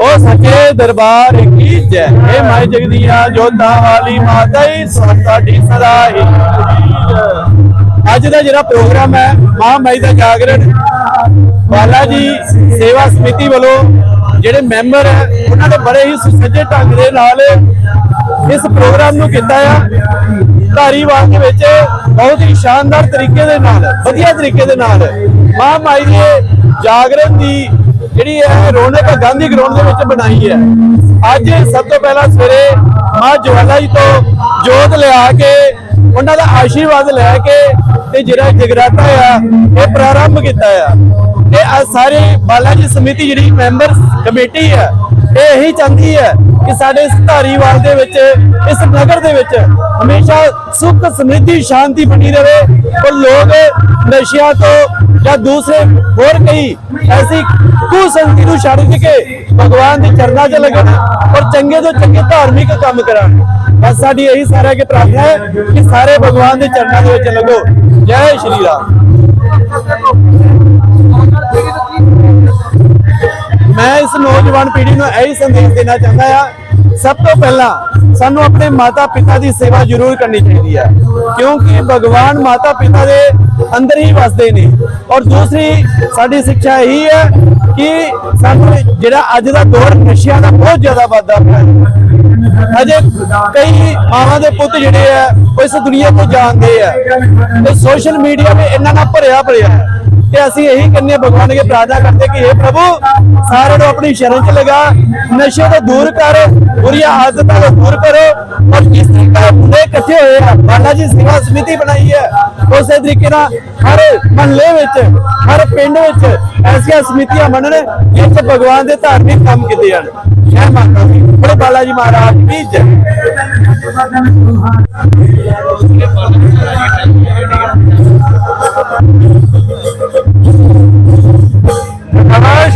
ਉਹ ਸੱਚੇ ਦਰਬਾਰ ਕੀ ਜੈ? ਇਹ ਮਾਈ ਜਗਦੀਆ ਜੋਤਾਂ ਵਾਲੀ ਮਾਤਾ ਹੀ ਸਾਡੀ ਸਦਾ ਹੀ ਅੱਜ ਦਾ ਜਿਹੜਾ ਪ੍ਰੋਗਰਾਮ ਹੈ ਮਾਂ ਮਾਈ ਦਾ ਜਾਗਰਣ, ਬਾਲਾ ਜੀ ਸੇਵਾ ਸਮਿਤੀ ਵੱਲੋਂ ਜਿਹੜੇ ਮੈਂਬਰ ਹੈ, ਉਹਨਾਂ ਨੇ ਬੜੇ ਹੀ ਸੁਸੱਜੇ ਢੰਗ ਦੇ ਨਾਲ ਇਸ ਪ੍ਰੋਗਰਾਮ ਨੂੰ ਕੀਤਾ ਆ। ਧਾਰੀਵਾਲ ਦੇ ਵਿੱਚ ਬਹੁਤ ਹੀ ਸ਼ਾਨਦਾਰ ਤਰੀਕੇ ਦੇ ਨਾਲ, ਵਧੀਆ ਤਰੀਕੇ ਦੇ ਨਾਲ ਮਾਂ ਮਾਈ ਦੇ ਜਾਗਰਣ ਦੀ ਜਿਹੜੀ ਹੈ ਰੌਣਕ ਗਾਂਧੀ ਗਰਾਊਂਡ ਦੇ ਵਿੱਚ ਬਣਾਈ ਹੈ। ਅੱਜ ਸਭ ਤੋਂ ਪਹਿਲਾਂ ਸਵੇਰੇ ਮਾਂ ਜਵਾਲਾ ਜੀ ਤੋਂ ਜੋਤ ਲਿਆ ਕੇ, ਉਹਨਾਂ ਦਾ ਆਸ਼ੀਰਵਾਦ ਲੈ ਕੇ ਤੇ ਜਿਹੜਾ ਜਗਰਾਤਾ ਆ, ਇਹ ਪ੍ਰਾਰੰਭ ਕੀਤਾ ਆ। ਇਹ ਅੱਜ ਸਾਰੇ ਬਾਲਾ ਜੀ ਸਮਿਤੀ ਜਿਹੜੀ ਮੈਂਬਰ ਕਮੇਟੀ ਹੈ ਇਹ ਇਹੀ ਚਾਹੁੰਦੀ ਹੈ ਕਿ ਸਾਡੇ ਇਸ ਧਾਰੀਵਾਲ ਦੇ ਵਿੱਚ, ਇਸ ਨਗਰ ਦੇ ਵਿੱਚ ਹਮੇਸ਼ਾ ਸੁੱਖ, ਸਮ੍ਰਿੱਧੀ, ਸ਼ਾਂਤੀ ਬਣੀ ਰਹੇ। ਔਰ ਲੋਕ ਨਸ਼ਿਆਂ ਤੋਂ ਜਾਂ ਦੂਸਰੇ ਹੋਰ ਕਈ ਐਸੀ ਕੁਸੰਤੀ ਨੂੰ ਛੱਡ ਕੇ ਭਗਵਾਨ ਦੇ ਚਰਨਾਂ 'ਚ ਲੱਗਣ ਔਰ ਚੰਗੇ ਤੋਂ ਚੰਗੇ ਧਾਰਮਿਕ ਕੰਮ ਕਰਨ ਬਸ ਸਾਡੀ ਇਹੀ ਸਾਰਿਆਂ ਅੱਗੇ ਪ੍ਰਾਰਥਨਾ ਹੈ ਕਿ ਸਾਰੇ ਭਗਵਾਨ ਦੇ ਚਰਨਾਂ ਦੇ ਵਿੱਚ ਲੱਗੋ। ਜੈ ਸ਼੍ਰੀ ਰਾਮ। ਨੌਜਵਾਨ ਪੀੜ੍ਹੀ ਨੂੰ ਇਹੀ ਸੰਦੇਸ਼ ਦੇਣਾ ਚਾਹੁੰਦਾ ਆ ਸਭ ਤੋਂ ਪਹਿਲਾਂ ਸਾਨੂੰ ਆਪਣੇ ਮਾਤਾ ਪਿਤਾ ਦੀ ਸੇਵਾ ਜ਼ਰੂਰ ਕਰਨੀ ਚਾਹੀਦੀ ਹੈ, ਕਿਉਂਕਿ ਭਗਵਾਨ ਮਾਤਾ ਪਿਤਾ ਦੇ ਅੰਦਰ ਹੀ ਵਸਦੇ ਨੇ। ਔਰ ਦੂਸਰੀ ਸਾਡੀ ਸਿੱਖਿਆ ਇਹੀ ਹੈ ਕਿ ਸਾਨੂੰ ਜਿਹੜਾ ਅੱਜ ਦਾ ਦੌਰ ਨਸ਼ਿਆਂ ਦਾ ਬਹੁਤ ਜ਼ਿਆਦਾ ਵਾਧਾ ਪਿਆ ਹੈ। ਅਜੇ ਕਈ ਮਾਵਾਂ ਦੇ ਪੁੱਤ ਜਿਹੜੇ ਆ ਉਹ ਇਸ ਦੁਨੀਆ ਤੋਂ ਜਾਣਦੇ ਆ ਤੇ ਸੋਸ਼ਲ ਮੀਡੀਆ ਤੇ ਇਹਨਾਂ ਨਾਲ ਭਰਿਆ ਭਰਿਆ ਹੈ। ਤੇ ਅਸੀਂ ਇਹੀ ਕੰਨੇ ਭਗਵਾਨ ਅੱਗੇ ਪ੍ਰਾਰਥਨਾ ਕਰਦੇ ਕਿ हे ਪ੍ਰਭੂ, ਸਾਰਿਆਂ ਨੂੰ ਆਪਣੀ ਸ਼ਰਨ ਚ ਲਗਾ, ਨਸ਼ੇ ਤੋਂ ਦੂਰ ਕਰ, ਬੁਰੀਆਂ ਆਦਤਾਂ ਤੋਂ ਦੂਰ ਕਰੋ। ਔਰ ਜਿਸ ਤਰੀਕੇ ਮੁੰਡੇ ਇਕੱਠੇ ਹੋਏ ਆ, ਬਾਲਾ ਜੀ ਸੇਵਾ ਸਮਿਤੀ ਬਣਾਈ ਹੈ। ਉਸੇ ਤਰੀਕੇ ਨਾਲ ਹਰ ਮਹੱਲੇ ਵਿੱਚ, ਹਰ ਪਿੰਡ ਵਿੱਚ ਐਸੀਆਂ ਸਮਿਤੀਆਂ ਬਣਨ ਜਿੱਥੇ ਭਗਵਾਨ ਦੇ ਧਾਰਮਿਕ ਕੰਮ ਕੀਤੇ ਜਾਣ। ਜੈ ਮਾਤਾ ਦੀ। ਬੜੇ ਬਾਲਾ ਜੀ ਮਹਾਰਾਜ, ਕੀ ਜੈ।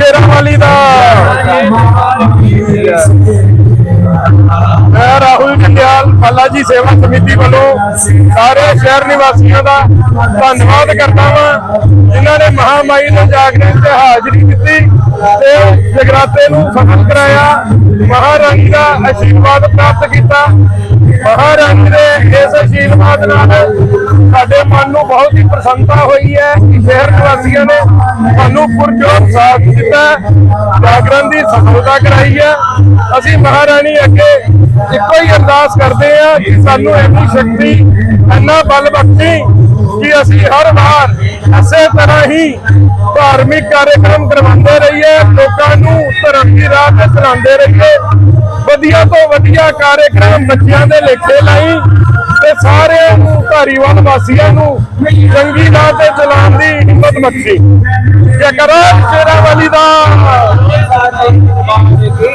ਸ਼ੇਰਾਂ ਵਾਲੀ ਦਾ। ਮੈਂ ਰਾਹੁਲ ਜੰਡਿਆਲ ਬਾਲਾ ਜੀ ਸੇਵਾ ਸਮਿਤੀ ਵੱਲੋਂ ਸਾਰੇ ਸ਼ਹਿਰ ਨਿਵਾਸੀਆਂ ਦਾ ਧੰਨਵਾਦ ਕਰਦਾ ਵਾਂ, ਜਿਨ੍ਹਾਂ ਨੇ ਮਹਾਮਾਈ ਨੂੰ ਜਾਗਰਣ ਤੇ ਹਾਜ਼ਰੀ ਦਿੱਤੀ ਤੇ ਜਗਰਾਤੇ ਨੂੰ ਸਫਲ ਕਰਾਇਆ। ਮਹਾਰਾਣੀ ਦਾ ਆਸ਼ੀਰਵਾਦ ਪ੍ਰਾਪਤ ਕੀਤਾ। ਮਹਾਰਾਣੀ ਦੇ ਇਸ ਆਸ਼ੀਰਵਾਦ ਨਾਲ ਸਾਡੇ ਮਨ ਨੂੰ ਬਹੁਤ ਹੀ ਪ੍ਰਸੰਨਤਾ ਹੋਈ ਹੈ ਕਿ ਸ਼ਹਿਰ ਨਿਵਾਸੀਆਂ ਨੇ ਸਾਨੂੰ ਪੁਰਜੋਰ ਸਾਥ ਦਿੱਤਾ ਹੈ। ਜਾਗਰਣ ਦੀ ਸਫਲਤਾ ਕਰਾਈ ਹੈ ਅਸੀਂ ਮਹਾਰਾਣੀ ਅੱਗੇ ਇੱਕੋ ਹੀ ਅਰਦਾਸ ਕਰਦੇ ਹਾਂ ਕਿ ਸਾਨੂੰ ਇੰਨੀ ਸ਼ਕਤੀ, ਇੰਨਾ ਬਲ ਬਖਸ਼ੀ ਕਿ ਅਸੀਂ ਹਰ ਵਾਰ ਇਸੇ ਤਰ੍ਹਾਂ ਹੀ ਧਾਰਮਿਕ ਕਾਰਜਕ੍ਰਮ ਕਰਵਾਉਂਦੇ ਰਹੀਏ, ਲੋਕਾਂ ਨੂੰ ਧਰਮ ਦੀ ਰਾਹ ਤੇ ਚਲਾਉਂਦੇ ਰਹੀਏ। ਵਧੀਆ ਤੋਂ ਵਧੀਆ ਕਾਰਜਕ੍ਰਮ ਬੱਚਿਆਂ ਦੇ ਲੇਖੇ ਲਈ ਤੇ ਸਾਰਿਆਂ ਨੂੰ ਧਾਰੀਵਾਲ ਵਾਸੀਆਂ ਨੂੰ ਚੰਗੀ ਰਾਹ ਤੇ ਚਲਾਉਣ ਦੀ ਹਿੰਮਤ ਬਖਸ਼ੀ। ਜੈ ਕਰਾਂ ਸ਼ੇਰਾਂ ਵਾਲੀ ਦਾ।